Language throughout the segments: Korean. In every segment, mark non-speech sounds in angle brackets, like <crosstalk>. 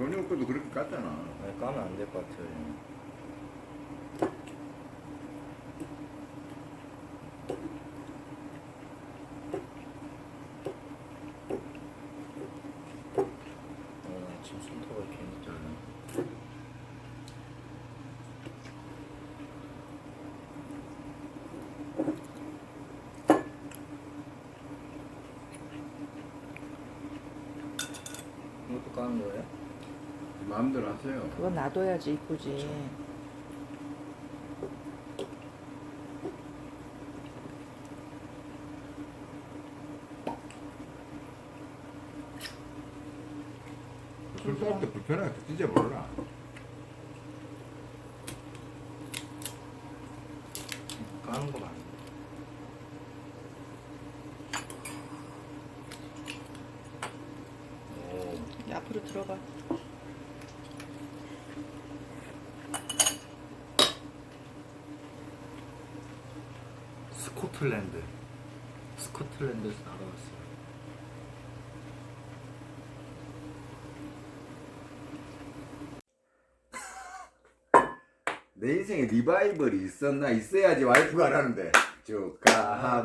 저녁 것도 그렇게 깠잖아. 아니, 까면 안 될 것 같아요. 어, 까는 거예요? 마음대로 하세요. 그건 놔둬야지 이쁘지. 술쌀 때 불편하게. 까는 거 맞네. 오, 앞으로 들어가. 스코틀랜드. 스코틀랜드에서 나가왔어요. <laughs> 내 인생에 리바이벌이 있었나? 있어야지 와이프가 하라는데. 축하합니다.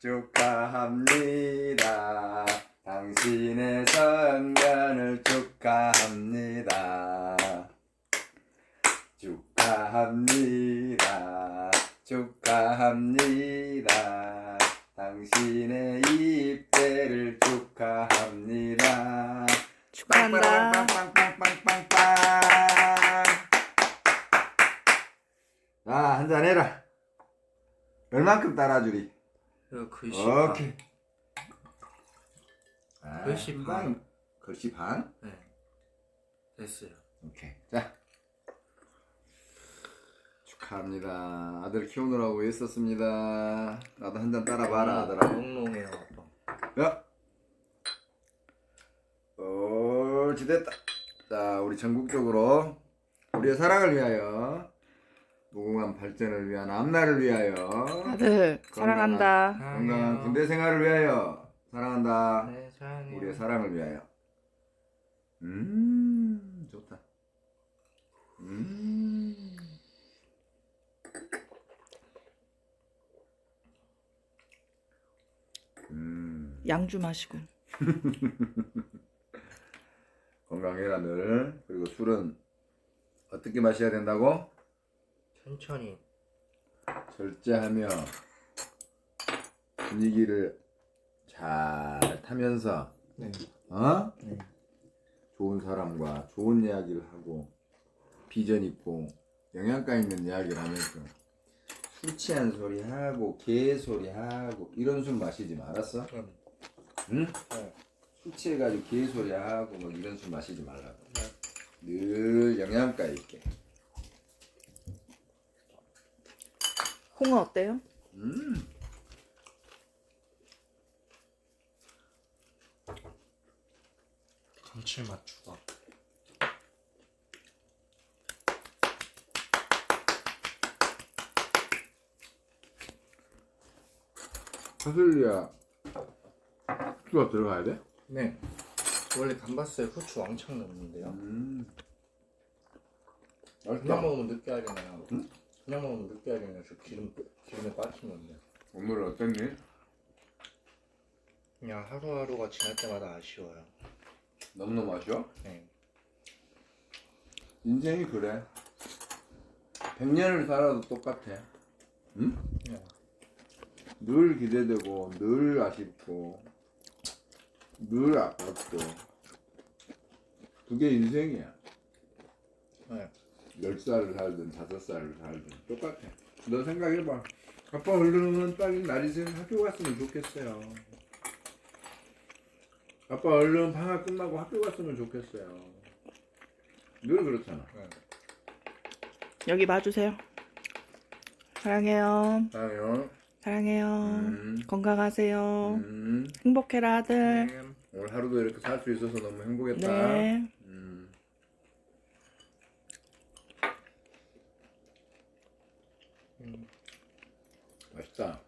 축하합니다. 당신의 성년을 축하합니다. 축하합니다 축하합니다 당신의 입대를 축하합니다 축하한다. 빵빵빵빵빵빵빵. 자, 한잔 해라. 얼만큼 따라주리? 이거 글씨 반. 오케이. 아, 글씨 한 반. 방, 글씨 반? 네. 됐어요. 오케이. 자. 축하합니다. 아들 키우느라고 애썼습니다. 나도 한 잔 따라봐라, 아들아. 롱롱해요, 아빠. 야. 옳지 됐다. 자, 우리 전국적으로 우리의 사랑을 위하여 무궁한 발전을 위한 앞날을 위하여 아들 사랑한다. 건강한 군대 생활을 위하여 사랑한다. 네, 사랑해요. 우리의 사랑을 위하여. 음, 좋다. 음. 양주 마시고. <laughs> 건강해라 늘. 그리고 술은 어떻게 마셔야 된다고? 천천히. 절제하며 분위기를 잘 타면서 네. 어? 네. 좋은 사람과 좋은 이야기를 하고 비전 있고 영양가 있는 이야기를 하면서 술 취한 소리 하고 개 소리 하고 이런 술 마시지 말았어? 그럼. 응? 네. 술 취해가지고 개 소리 하고 뭐 이런 술 마시지 말라고. 네. 늘 영양가 있게. 홍어 어때요? 음. 감칠맛 추가. 파슬리야 후추가 들어가야 돼? 네. 원래 감바스에 후추 왕창 넣는데요. 음. 그냥 맛있다. 먹으면 느끼하잖아요. 그냥 먹으면 느끼하잖아요. 저 기름 기름에 건데. 오늘은 어땠니? 그냥 하루하루가 지날 때마다 아쉬워요. 너무너무 아쉬워? 네. 인생이 그래. 100년을 살아도 똑같아. 응? 네. 늘 기대되고, 늘 아쉽고, 늘 아깝고. 그게 인생이야. 네. 10살을 살든 5살을 살든 똑같아. 너 생각해봐. 아빠 얼른 빨리 날이 새면 학교 갔으면 좋겠어요. 아빠 얼른 방학 끝나고 학교 갔으면 좋겠어요. 늘 그렇잖아. 네. 여기 봐주세요. 사랑해요. 사랑해요. 사랑해요. 음. 건강하세요. 음. 행복해라 아들. 네. 오늘 하루도 이렇게 살 수 있어서 너무 행복했다. 네. 음. 음. 맛있다.